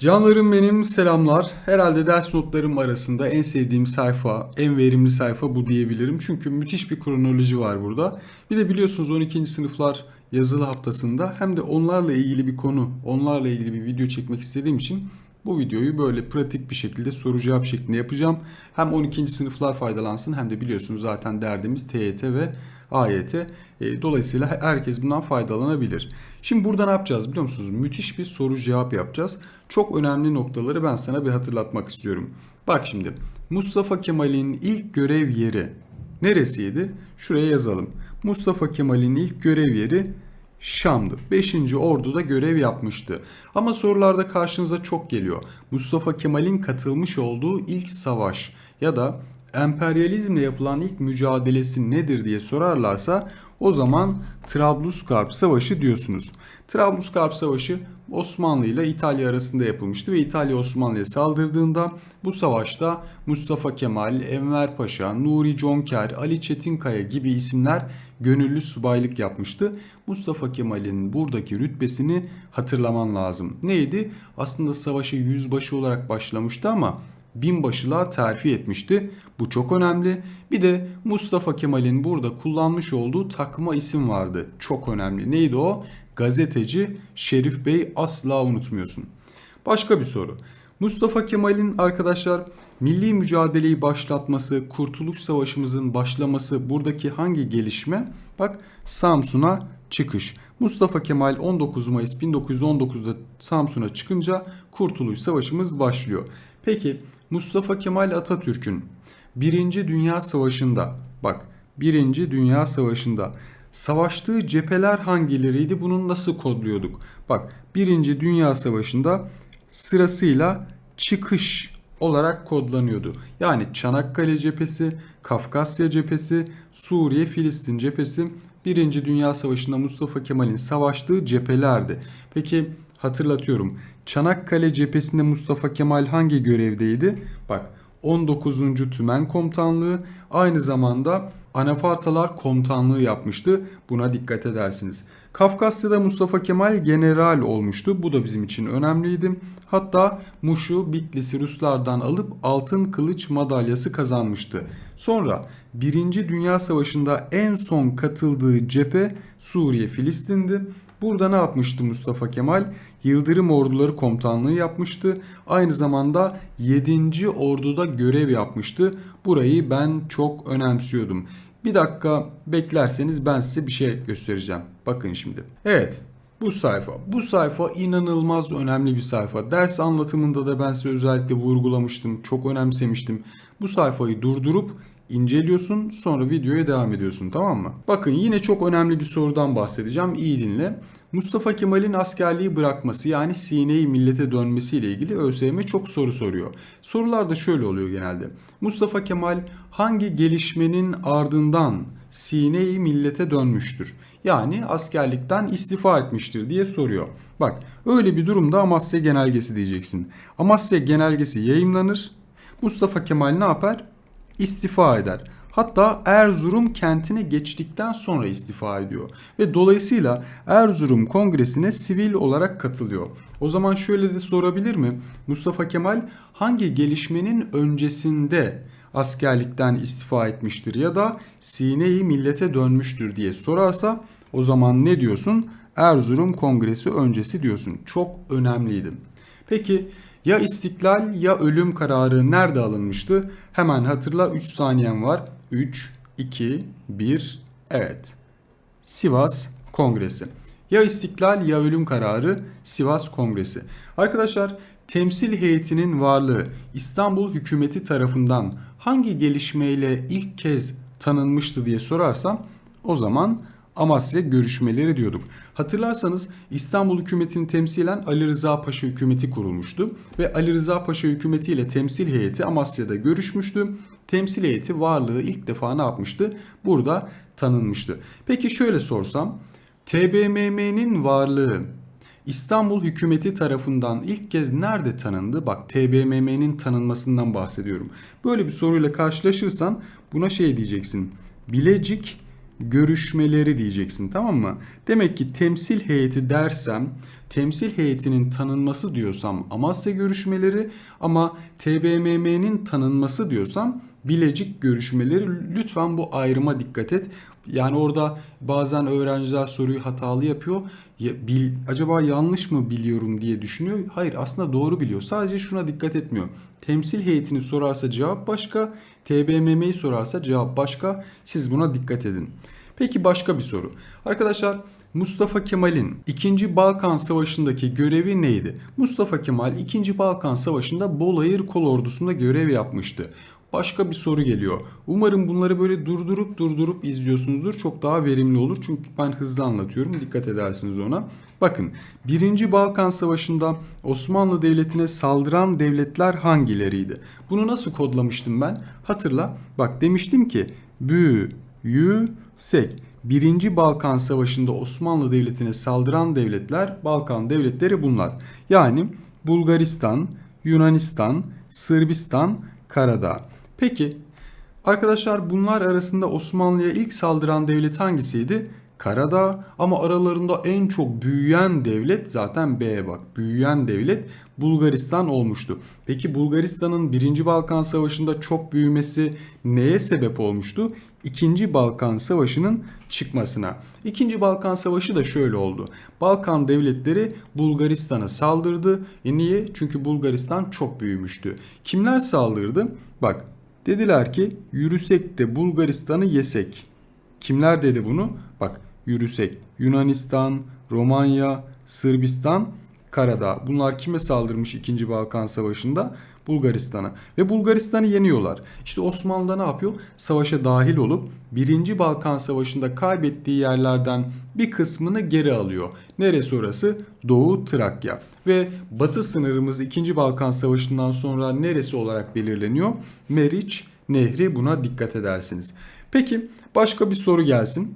Canlarım benim selamlar. Herhalde ders notlarım arasında en sevdiğim sayfa, en verimli sayfa bu diyebilirim. Çünkü müthiş bir kronoloji var burada. Bir de biliyorsunuz 12. sınıflar yazılı haftasında hem de onlarla ilgili bir konu, onlarla ilgili bir video çekmek istediğim için bu videoyu böyle pratik bir şekilde soru cevap şeklinde yapacağım. Hem 12. sınıflar faydalansın hem de biliyorsunuz zaten derdimiz TYT ve AYT. E, Dolayısıyla herkes bundan faydalanabilir. Şimdi burada ne yapacağız biliyor musunuz? Müthiş bir soru cevap yapacağız. Çok önemli noktaları ben sana bir hatırlatmak istiyorum. Bak şimdi Mustafa Kemal'in ilk görev yeri neresiydi? Şuraya yazalım. Mustafa Kemal'in ilk görev yeri Şam'dı. 5. Ordu'da görev yapmıştı. Ama sorularda karşınıza çok geliyor. Mustafa Kemal'in katılmış olduğu ilk savaş ya da emperyalizmle yapılan ilk mücadelesi nedir diye sorarlarsa o zaman Trablusgarp Savaşı diyorsunuz. Trablusgarp Savaşı Osmanlı ile İtalya arasında yapılmıştı ve İtalya Osmanlı'ya saldırdığında bu savaşta Mustafa Kemal, Enver Paşa, Nuri Conker, Ali Çetinkaya gibi isimler gönüllü subaylık yapmıştı. Mustafa Kemal'in buradaki rütbesini hatırlaman lazım. Neydi? Aslında savaşı yüzbaşı olarak başlamıştı ama binbaşılığa terfi etmişti. Bu çok önemli. Bir de Mustafa Kemal'in burada kullanmış olduğu takma isim vardı. Çok önemli. Neydi o? Gazeteci Şerif Bey asla unutmuyorsun. Başka bir soru. Mustafa Kemal'in arkadaşlar milli mücadeleyi başlatması, Kurtuluş Savaşımızın başlaması buradaki hangi gelişme? Bak Samsun'a çıkış. Mustafa Kemal 19 Mayıs 1919'da Samsun'a çıkınca Kurtuluş Savaşımız başlıyor. Peki Mustafa Kemal Atatürk'ün Birinci Dünya Savaşı'nda bak Birinci Dünya Savaşı'nda savaştığı cepheler hangileriydi? Bunu nasıl kodluyorduk? Bak Birinci Dünya Savaşı'nda sırasıyla çıkış olarak kodlanıyordu. Yani Çanakkale cephesi, Kafkasya cephesi, Suriye, Filistin cephesi Birinci Dünya Savaşı'nda Mustafa Kemal'in savaştığı cephelerdi. Peki hatırlatıyorum. Çanakkale cephesinde Mustafa Kemal hangi görevdeydi? Bak 19. Tümen Komutanlığı aynı zamanda Anafartalar Komutanlığı yapmıştı. Buna dikkat edersiniz. Kafkasya'da Mustafa Kemal general olmuştu. Bu da bizim için önemliydi. Hatta Muş'u Bitlis'i Ruslardan alıp altın kılıç madalyası kazanmıştı. Sonra 1. Dünya Savaşı'nda en son katıldığı cephe Suriye Filistin'di. Burada ne yapmıştı Mustafa Kemal? Yıldırım Orduları Komutanlığı yapmıştı. Aynı zamanda 7. Ordu'da görev yapmıştı. Burayı ben çok önemsiyordum. Bir dakika beklerseniz ben size bir şey göstereceğim. Bakın şimdi. Evet bu sayfa. Bu sayfa inanılmaz önemli bir sayfa. Ders anlatımında da ben size özellikle vurgulamıştım. Çok önemsemiştim. Bu sayfayı durdurup inceliyorsun sonra videoya devam ediyorsun tamam mı? Bakın yine çok önemli bir sorudan bahsedeceğim iyi dinle. Mustafa Kemal'in askerliği bırakması yani sineyi millete dönmesiyle ilgili ÖSYM çok soru soruyor. Sorular da şöyle oluyor genelde. Mustafa Kemal hangi gelişmenin ardından sineyi millete dönmüştür? Yani askerlikten istifa etmiştir diye soruyor. Bak öyle bir durumda Amasya Genelgesi diyeceksin. Amasya Genelgesi yayınlanır. Mustafa Kemal ne yapar? İstifa eder. Hatta Erzurum kentine geçtikten sonra istifa ediyor ve dolayısıyla Erzurum Kongresi'ne sivil olarak katılıyor. O zaman şöyle de sorabilir mi? Mustafa Kemal hangi gelişmenin öncesinde askerlikten istifa etmiştir ya da Sine'yi millete dönmüştür diye sorarsa o zaman ne diyorsun? Erzurum Kongresi öncesi diyorsun. Çok önemliydi. Peki ya istiklal ya ölüm kararı nerede alınmıştı? Hemen hatırla 3 saniyen var. 3, 2, 1, evet. Sivas Kongresi. Ya istiklal ya ölüm kararı Sivas Kongresi. Arkadaşlar temsil heyetinin varlığı İstanbul hükümeti tarafından hangi gelişmeyle ilk kez tanınmıştı diye sorarsam o zaman Amasya görüşmeleri diyorduk. Hatırlarsanız İstanbul hükümetini temsilen Ali Rıza Paşa hükümeti kurulmuştu ve Ali Rıza Paşa hükümeti ile temsil heyeti Amasya'da görüşmüştü. Temsil heyeti varlığı ilk defa ne yapmıştı? Burada tanınmıştı. Peki şöyle sorsam TBMM'nin varlığı İstanbul hükümeti tarafından ilk kez nerede tanındı? Bak TBMM'nin tanınmasından bahsediyorum. Böyle bir soruyla karşılaşırsan buna şey diyeceksin. Bilecik görüşmeleri diyeceksin tamam mı? Demek ki temsil heyeti dersem temsil heyetinin tanınması diyorsam Amasya görüşmeleri ama TBMM'nin tanınması diyorsam Bilecik görüşmeleri lütfen bu ayrıma dikkat et. Yani orada bazen öğrenciler soruyu hatalı yapıyor. Ya, bil, acaba yanlış mı biliyorum diye düşünüyor. Hayır aslında doğru biliyor. Sadece şuna dikkat etmiyor. Temsil heyetini sorarsa cevap başka. TBMM'yi sorarsa cevap başka. Siz buna dikkat edin. Peki başka bir soru. Arkadaşlar Mustafa Kemal'in 2. Balkan Savaşı'ndaki görevi neydi? Mustafa Kemal 2. Balkan Savaşı'nda Bolayır Kolordusu'nda görev yapmıştı. Başka bir soru geliyor. Umarım bunları böyle durdurup durdurup izliyorsunuzdur. Çok daha verimli olur. Çünkü ben hızlı anlatıyorum. Dikkat edersiniz ona. Bakın 1. Balkan Savaşı'nda Osmanlı Devleti'ne saldıran devletler hangileriydi? Bunu nasıl kodlamıştım ben? Hatırla. Bak demiştim ki büyüsek. Birinci Balkan Savaşı'nda Osmanlı Devleti'ne saldıran devletler Balkan devletleri bunlar. Yani Bulgaristan, Yunanistan, Sırbistan, Karadağ. Peki arkadaşlar bunlar arasında Osmanlı'ya ilk saldıran devlet hangisiydi? Karadağ ama aralarında en çok büyüyen devlet zaten B'ye bak. Büyüyen devlet Bulgaristan olmuştu. Peki Bulgaristan'ın 1. Balkan Savaşı'nda çok büyümesi neye sebep olmuştu? 2. Balkan Savaşı'nın çıkmasına. 2. Balkan Savaşı da şöyle oldu. Balkan devletleri Bulgaristan'a saldırdı. E niye? Çünkü Bulgaristan çok büyümüştü. Kimler saldırdı? Bak dediler ki yürüsek de Bulgaristan'ı yesek. Kimler dedi bunu? Bak yürüsek Yunanistan, Romanya, Sırbistan, Karadağ. Bunlar kime saldırmış 2. Balkan Savaşı'nda? Bulgaristan'a. Ve Bulgaristan'ı yeniyorlar. İşte Osmanlı da ne yapıyor? Savaşa dahil olup 1. Balkan Savaşı'nda kaybettiği yerlerden bir kısmını geri alıyor. Neresi orası? Doğu Trakya. Ve batı sınırımız 2. Balkan Savaşı'ndan sonra neresi olarak belirleniyor? Meriç Nehri buna dikkat edersiniz. Peki başka bir soru gelsin.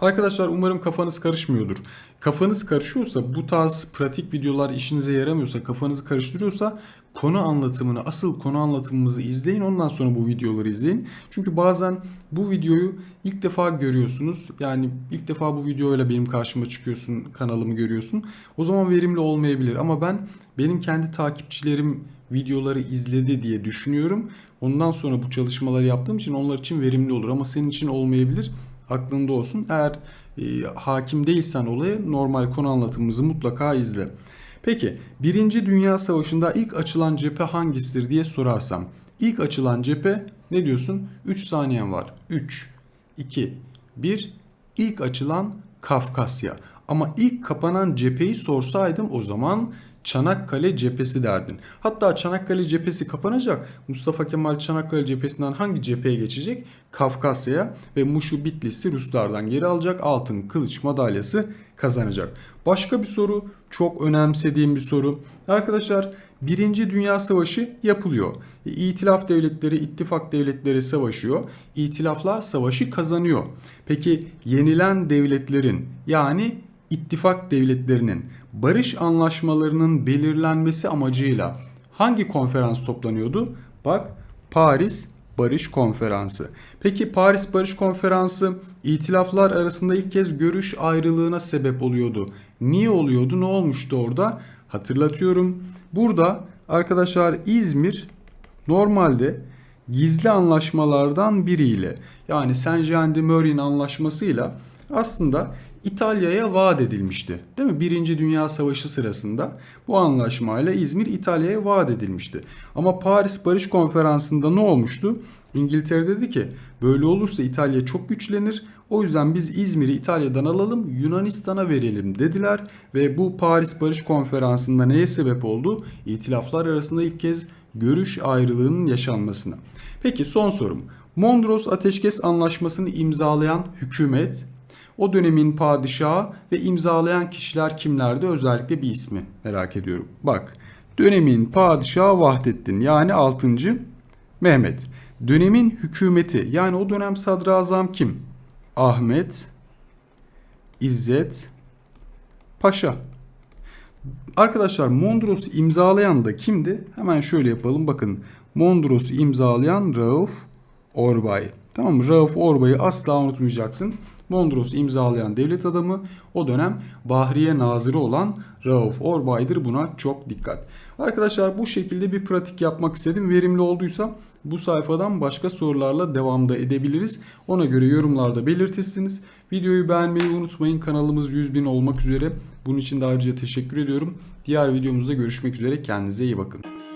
Arkadaşlar umarım kafanız karışmıyordur. Kafanız karışıyorsa bu tarz pratik videolar işinize yaramıyorsa kafanızı karıştırıyorsa konu anlatımını asıl konu anlatımımızı izleyin ondan sonra bu videoları izleyin. Çünkü bazen bu videoyu ilk defa görüyorsunuz. Yani ilk defa bu videoyla benim karşıma çıkıyorsun kanalımı görüyorsun. O zaman verimli olmayabilir ama ben benim kendi takipçilerim videoları izledi diye düşünüyorum. Ondan sonra bu çalışmaları yaptığım için onlar için verimli olur ama senin için olmayabilir aklında olsun. Eğer e, hakim değilsen olaya normal konu anlatımımızı mutlaka izle. Peki Birinci Dünya Savaşı'nda ilk açılan cephe hangisidir diye sorarsam. ilk açılan cephe ne diyorsun? 3 saniyen var. 3, 2, 1. İlk açılan Kafkasya. Ama ilk kapanan cepheyi sorsaydım o zaman Çanakkale cephesi derdin. Hatta Çanakkale cephesi kapanacak. Mustafa Kemal Çanakkale cephesinden hangi cepheye geçecek? Kafkasya'ya ve Muşu Bitlis'i Ruslardan geri alacak. Altın kılıç madalyası kazanacak. Başka bir soru çok önemsediğim bir soru. Arkadaşlar Birinci Dünya Savaşı yapılıyor. İtilaf devletleri, ittifak devletleri savaşıyor. İtilaflar savaşı kazanıyor. Peki yenilen devletlerin yani ittifak devletlerinin barış anlaşmalarının belirlenmesi amacıyla hangi konferans toplanıyordu? Bak Paris Barış Konferansı. Peki Paris Barış Konferansı itilaflar arasında ilk kez görüş ayrılığına sebep oluyordu. Niye oluyordu? Ne olmuştu orada? Hatırlatıyorum. Burada arkadaşlar İzmir normalde gizli anlaşmalardan biriyle yani Saint Jean de Meurin anlaşmasıyla aslında İtalya'ya vaat edilmişti. Değil mi? Birinci Dünya Savaşı sırasında bu anlaşmayla İzmir İtalya'ya vaat edilmişti. Ama Paris Barış Konferansı'nda ne olmuştu? İngiltere dedi ki böyle olursa İtalya çok güçlenir. O yüzden biz İzmir'i İtalya'dan alalım Yunanistan'a verelim dediler. Ve bu Paris Barış Konferansı'nda neye sebep oldu? İtilaflar arasında ilk kez görüş ayrılığının yaşanmasına. Peki son sorum. Mondros Ateşkes Anlaşması'nı imzalayan hükümet o dönemin padişahı ve imzalayan kişiler kimlerdi? Özellikle bir ismi merak ediyorum. Bak dönemin padişahı Vahdettin yani 6. Mehmet. Dönemin hükümeti yani o dönem sadrazam kim? Ahmet İzzet Paşa. Arkadaşlar Mondros'u imzalayan da kimdi? Hemen şöyle yapalım bakın. Mondros'u imzalayan Rauf Orbay. Tamam mı? Rauf Orbay'ı asla unutmayacaksın. Mondros'u imzalayan devlet adamı o dönem Bahriye Nazırı olan Rauf Orbay'dır. Buna çok dikkat. Arkadaşlar bu şekilde bir pratik yapmak istedim. Verimli olduysa bu sayfadan başka sorularla devamda edebiliriz. Ona göre yorumlarda belirtirsiniz. Videoyu beğenmeyi unutmayın. Kanalımız 100 bin olmak üzere. Bunun için de ayrıca teşekkür ediyorum. Diğer videomuzda görüşmek üzere. Kendinize iyi bakın.